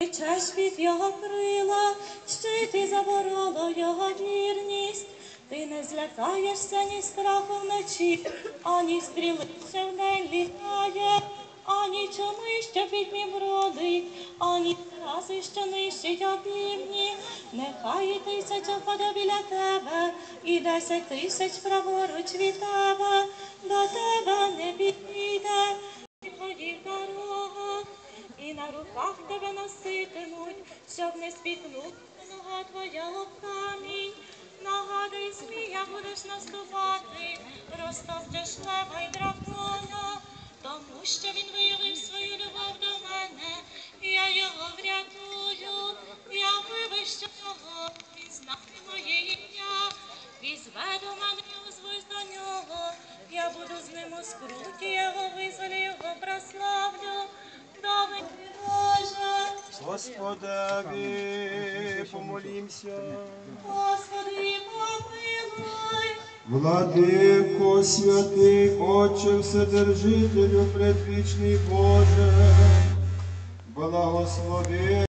Чеш від його крила, щит і заборола його вірність. Ти не злякаєшся ні страху вночі, ані стріли, що вдень літає, ані чуми, що під ним бродить, ані рази, що нищить опівні. Нехай тисяча впаде біля тебе, і десять тисяч праворуч від тебе на руках тебе носитимуть, щоб не спіткнути нога твоя об камінь. Нагадуй змія будеш наступати, розтовчеш лева й дракона, тому що він виявив свою любов до мене, я його врятую, я вивищу його, він знає моє ім'я, візьме до мене, я озвусь до нього, я буду з ним у скруті, його визволю, його прославлю, Господеві, помолімся. Господи, помилуй. Владико святий, Отче Вседержителю, предвічний Боже, благослови